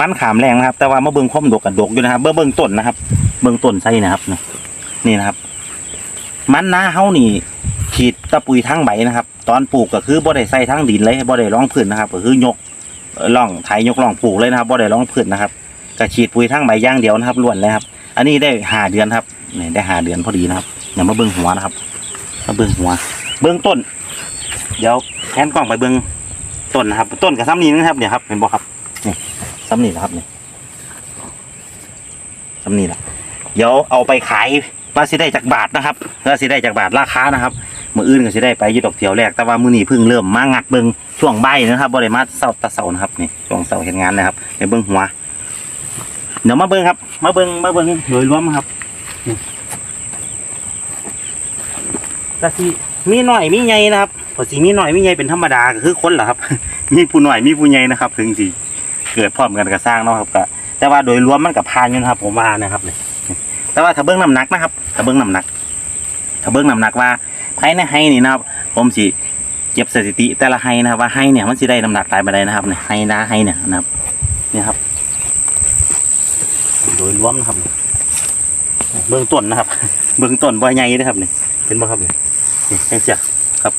มันขามแรงนะครับ แต่ว่ามาเบิ่งความดกกับดกอยู่นะครับ เบิ่งเบิ่งต้นนะครับ เบิ่งต้นไส้นะครับ นี่นะครับ มันหน้าเฮานี่ขีดตะปุยทั้งใบนะครับ ตอนปลูกก็คือบ่ได้ใส่ทั้งดินเลยบ่ได้ร้องพื้นนะครับ ก็คือยกร่องไถยกร่องปลูกเลยนะครับบ่ได้ร้องพื้นนะครับก็ฉีดปุ๋ยทั้งใบย่างเดียวนะครับล้วนเลยครับ อันนี้ได้หาเดือนครับนี่ได้หาเดือนพอดีนะครับเดี๋ยวมาเบิ่งหัวนะครับมาเบิ่งหัว เบิ่งต้น เดี๋ยวแทนกล้องไปเบิ่งต้นนะครับ ต้นกับซ้ำนี้นะครับเนี่ยครับเห็นบ่ครับนี่ ซ้ำนี้นะครับนี่ซ้ำนี้แหละเดี๋ยวเอาไปขายว่าสิได้จากบาทนะครับว่าสิได้จากบาทราคานะครับมืออื่นก็สิได้ไปยี่ดอกเที่ยวแรกแต่ว่ามือนี้เพิ่งเริ่มมางัดเบิ่งช่วงใบนะครับบ่ได้มาเสาตะเสาร์นะครับนี่ช่วงเสาร์เห็นงานนะครับเดี๋ยวเบิ่งหัวเดี๋ยวมาเบิ่งครับ มาเบิ่งมาเบิ่งโดยรวมครับนี่สิมีหน่อยมีใหญ่นะครับพอสิมีหน่อยมีใหญ่เป็นธรรมดาก็คือคนแหละครับ มีผู้หน่อยมีผู้ใหญ่นะครับ ถึงสิ เกิดพร้อมกันก็สร้างเนาะครับก็แต่ว่าโดยรวมมันกับพานอยู่นะครับ ผมว่านะครับนี่แต่ว่าถ้าเบิ้องน้ำหนักนะครับถ้าเบิ้องน้ำหนักถ้าเบิ้องน้ำหนักว่าภายในไฮนี่นะครับ ผมสิเก็บสถิติแต่ละไฮนะครับว่าไฮเนี่ยมันสิได้น้ำหนักหลายไปได้นะครับเนี่ยไฮนาไฮเนี่ยนะครับเนี่ยครับ โดยรวมนะครับเบื้องต้นนะครับ เบื้องต้นใบใหญ่นะครับนี่เห็นบ่ครับนี่นี่แค่เสียครับ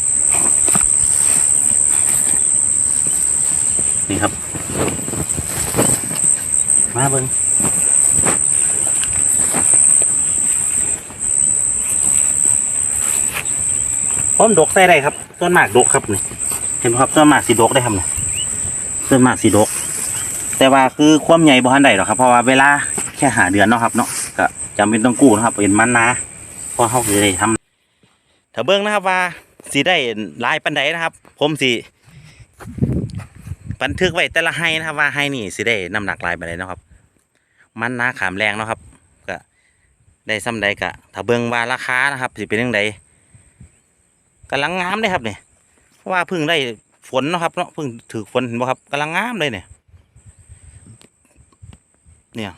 นี่ครับ มาเบิ้งพร้อมดกใส่ได้ครับต้นหมากดกครับนี่เห็นบ่ครับต้นหมากสีดกได้ครับนี่ต้นหมากสีดก แต่ว่าคือความใหญ่บ่ทันไดหรอกครับ เพราะว่าเวลาแค่หาเดือนเนาะครับเนาะก็จำเป็นต้องกู้นะครับเป็นมันนาเพราะเขาคือได้ทำถ้าเบิ่งนะครับว่าสิได้ลายปันใดนะครับ ผมสิ บันทึกไว้แต่ละให้นะครับว่าให้นี่สิได้น้ำหนักลายไปันใดเนะครับ มันนาขามแรงนะครับก็ได้ซ้ำใดก็ถ้าเบิ่งว่าราคานะครับสิเป็นยังไงกำลังงามเลยครับเนี่ยเพราะว่าพิ่งได้ฝนนะครับเนาะพิ่งถือฝนเห็นบ่ครับกำลังงามเลยเนี่ยเนี่ย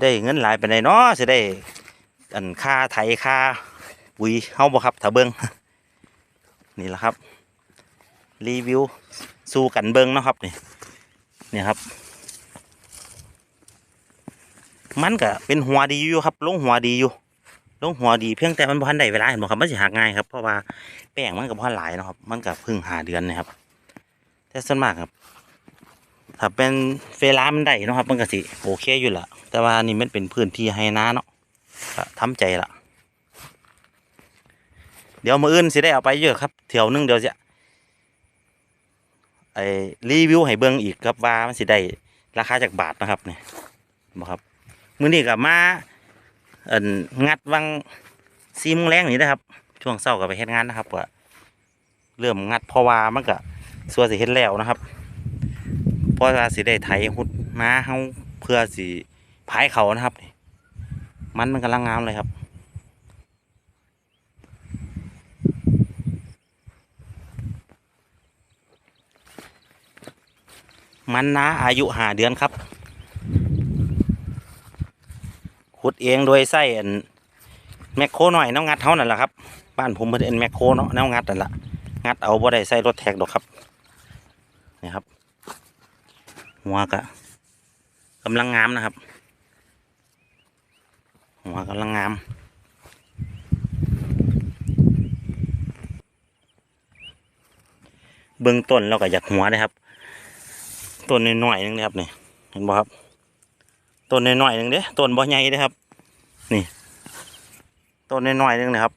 ได้เงินหลายไปไหนเนาะสิได้อันค่าไถค่า ปุ๋ยเฮาบ่ครับถ้าเบิ่งนี่แหละครับ รีวิวสู้กันเบิ่งเนาะครับนี่นี่ครับ มันก็เป็นหัวดีอยู่ครับลงหัวดีอยู่ลงหัวดีเพียงแต่มันบ่ทันได้เวลาเห็นบ่ครับมันสิหักง่ายครับเพราะว่าแป้งมันก็บ่ทันหลายนะครับ มันก็เพิ่งหาเดือนนะครับ แต่ส่วนมากครับถ้าเป็นเวลามันได้นะครับ มันก็สิโอเคอยู่ละแต่ว่านี่มันเป็นพื้นที่ให้น้าเนาะก็ทำใจละ เดี๋ยวมืออื่นสิได้เอาไปเยอะครับเที่ยวหนึงเดี๋ยวจะไอรีวิวให้เบิ่งอีกครับว่ามันสิได้ราคาจากบาทนะครับเนี่ยบ่ครับมือนี้ก็มาเอิ้นงัดวังซีมงแรงนี่นะครับ ช่วงเช้าก็ไปเฮ็ดงานนะครับก็เริ่มงัดพราะว่ามันก็ส่วนสิเฮ็ดแล้วนะครับเพราะว่าสิได้ไถหุดมาเฮาเพื่อสิพายเขานะครับ มันมันกำลังงามเลยครับ มันนะอายุหาเดือนครับ ขุดเองโดยใส่แมคโครหน่อยน้องงัดเท่านั่นแหละครับ บ้านผมเป็นแมคโครเนาะแนวงัดนั่นแหละงัดเอาบ่ได้ใส่รถแท็กดอกครับนี่ครับ หัวกะกำลังงามนะครับ หัวกำลังงามเบื้องต้นเราก็อยากหัวนะครับ ต้นน้อยๆนึงนะครับนี่เห็นบ่ครับต้นน้อยๆนึงเด้ต้นบ่ใหญ่เด้ครับ นี่ต้นน้อยๆนึงนะครับ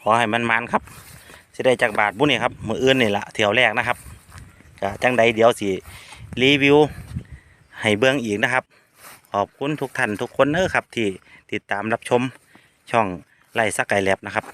ขอให้มันมันครับสิได้จากบาทบุญนี่ครับมืออื่นนี่ละเที่ยวแรกนะครับก็จังใดเดี๋ยวสิรีวิวให้เบื้องอีกนะครับ ขอบคุณทุกท่านทุกคนเนอครับที่ ติดตามรับชมช่องไล่สักไก่แลบนะครับ